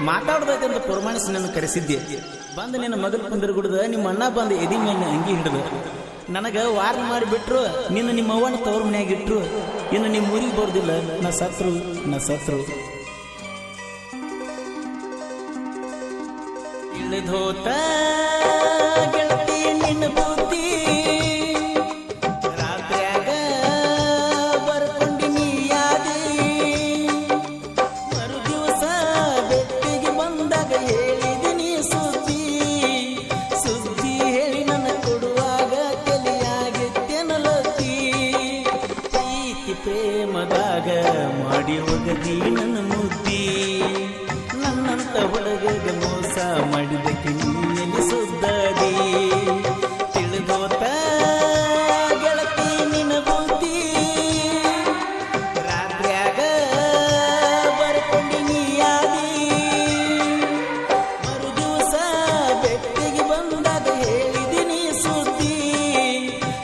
ಮಾತಾಡ್ದೈತೆ ಅಂತ ಪುರಮಾಣಿಸ್ ನನ್ನ ಕರೆಸಿದ್ದೆ. ಬಂದು ನಿನ್ನ ಮಗನ ಕುಂದಿರ್ಗುಡ್ದ ನಿಮ್ಮ ಅಣ್ಣ ಬಂದು ಎದಿ ಮೇಲೆ ಅಂಗಿ ಹಿಡಿದು. ನನಗೆ ವಾರ್ನ್ ಮಾಡಿಬಿಟ್ರು ನಿನ್ನ ನಿಮ್ಮ ಅವ್ವನ ತವ್ರ ಮನೆಯಾಗಿಟ್ರು ಇನ್ನು ನಿಮ್ಮ ಊರಿಗೆ ಬರೋದಿಲ್ಲ. ನಾ ಸತ್ರು ನಾ ಸತ್ರು. ಇಳಿದೋತ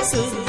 Sızlı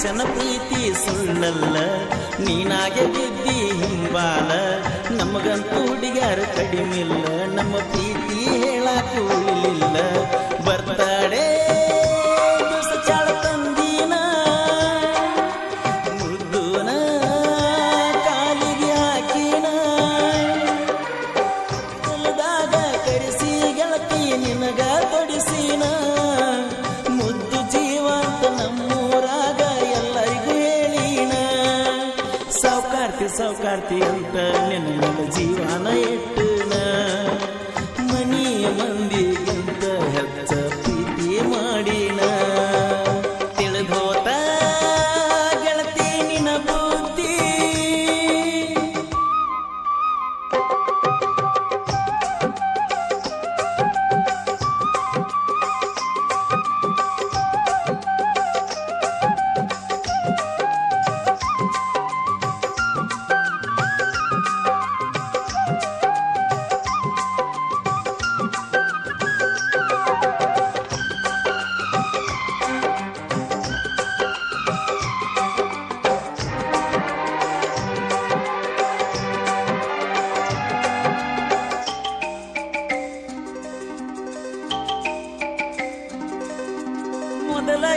ಮನುಷ್ಯನ ಪ್ರೀತಿ ಸುಳ್ಳಲ್ಲ ನೀನಾಗೆ ಬಿದ್ದಿ ಹಿಂಬಾಲ ನಮಗಂತೂ ಹುಡುಗಾರು ಕಡಿಮಿಲ್ಲ ನಮ್ಮ ಪ್ರೀತಿ ಹೇಳಕ್ಕೂ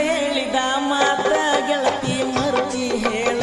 ಹೇಳಿದ ಮಾತ ಗೆಳತಿ ಮರುತಿ ಹೇಳ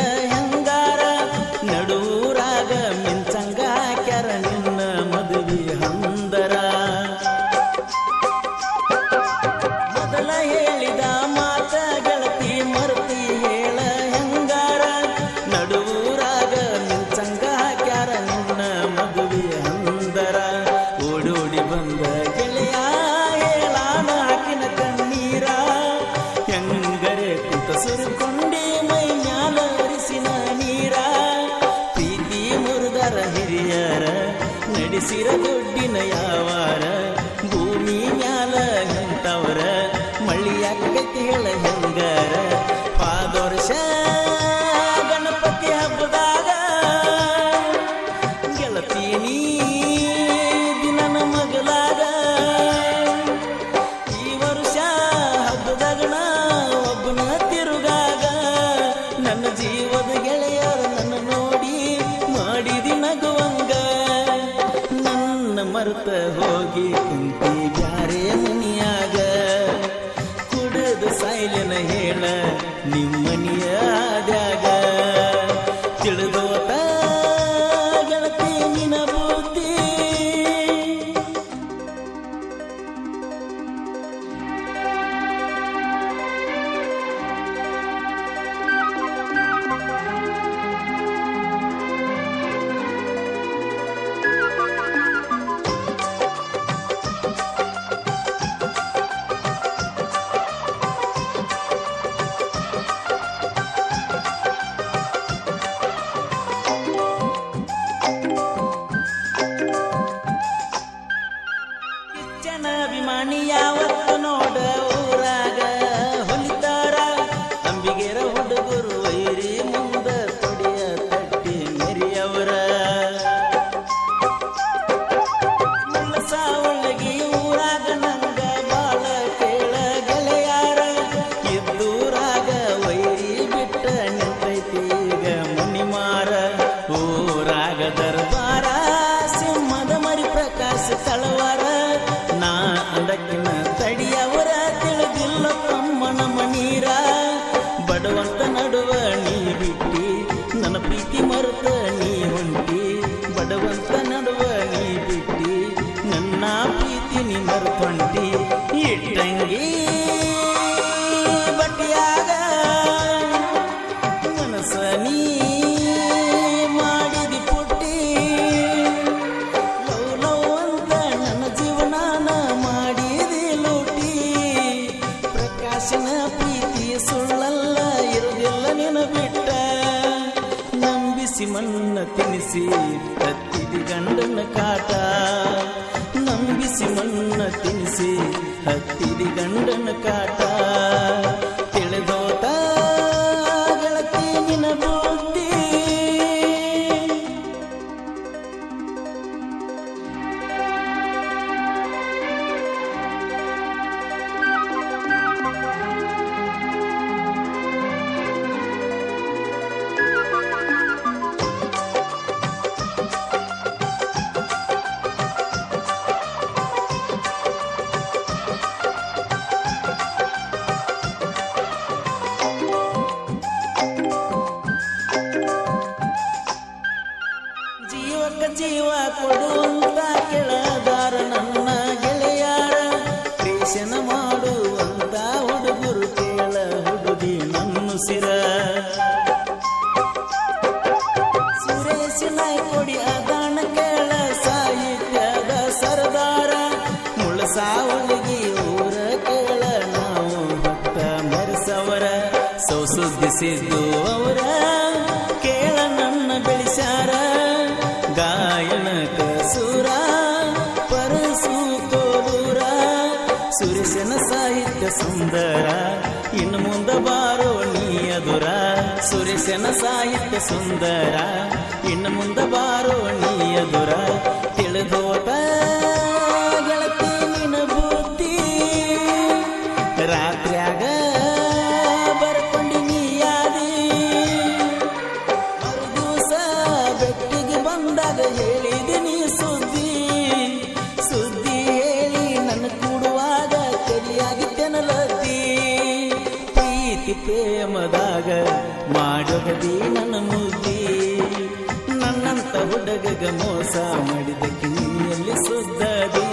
ಮತ್ತ ಹೋಗಿ ಕುಂತಿ ಬ್ಯಾರೆ ಮನಿಯಾಗ. ಕುಡದ ಸೈಲನ ಹೇಳ ನಿಮ್ಮನಿಯಾದಾಗ ಜನಾಭಿಮಾನಿಯಾವ ಇಟ್ಟಂಗಿ ಬಟ್ಟಿಯಾಗ ಮನಸ ನೀ ಮಾಡಿದಿ ಪುಟ್ಟಿ ಲವ್ ಲವ್ ಅಂತ ನನ್ನ ಜೀವನಾನ ಮಾಡಿದಿ ಲೂಟಿ. ಪ್ರಕಾಶನ ಪ್ರೀತಿ ಸುಳ್ಳಲ್ಲ ಇರಲಿಲ್ಲ ನಿನ್ನ ಬಿಟ್ಟ. ನಂಬಿಸಿ ಮನ್ನ ತಿನಿಸಿ ತತ್ತಿದಿ ಗಂಡನ ಕಾಟ. ಮಣ್ಣ ತಿನ್ನಿಸಿ ಹತ್ತಿರಿ ಗಂಡನ ಕಾಟ. ಜೀವಕ ಜೀವ ಕೊಡುವಂತ ಕೆಳಗಾರ ನನ್ನ ಗೆಳೆಯಾರ. ದೇಶನ ಮಾಡುವಂತ ಹುಡುಗರು ಕೇಳ ಹುಡುಗಿ ನನ್ನ ಸಿರ. ಸುರೇಶನ ಕೊಡಿ ಅದಾಣ ಕೇಳ ಸಾಹಿತ್ಯದ ಮುಳ ಮುಳಸಾವಳಿಗೆ ಊರ ಕೇಳ ನಾವು ಭಕ್ತ ಮರೆಸವರ. ಸೌಸುದ್ದಿಸಿದ್ದು ಸುರೇಶನ ಸಾಹಿತ್ಯ ಸುಂದರ. ಇನ್ನು ಮುಂದೆ ಬಾರೋ ನೀ ಎದುರ ತಿಳಿದೋತ ಪ್ರೇಮದಾಗ ಮಾಡೋಗದಿ ನನ್ನ ಮುದ್ದಿ. ನನ್ನಂತ ಹುಡುಗಗ ಮೋಸ ಮಾಡಿದ ಕಿವಿಯಲ್ಲಿ ಸುದ್ದದಿ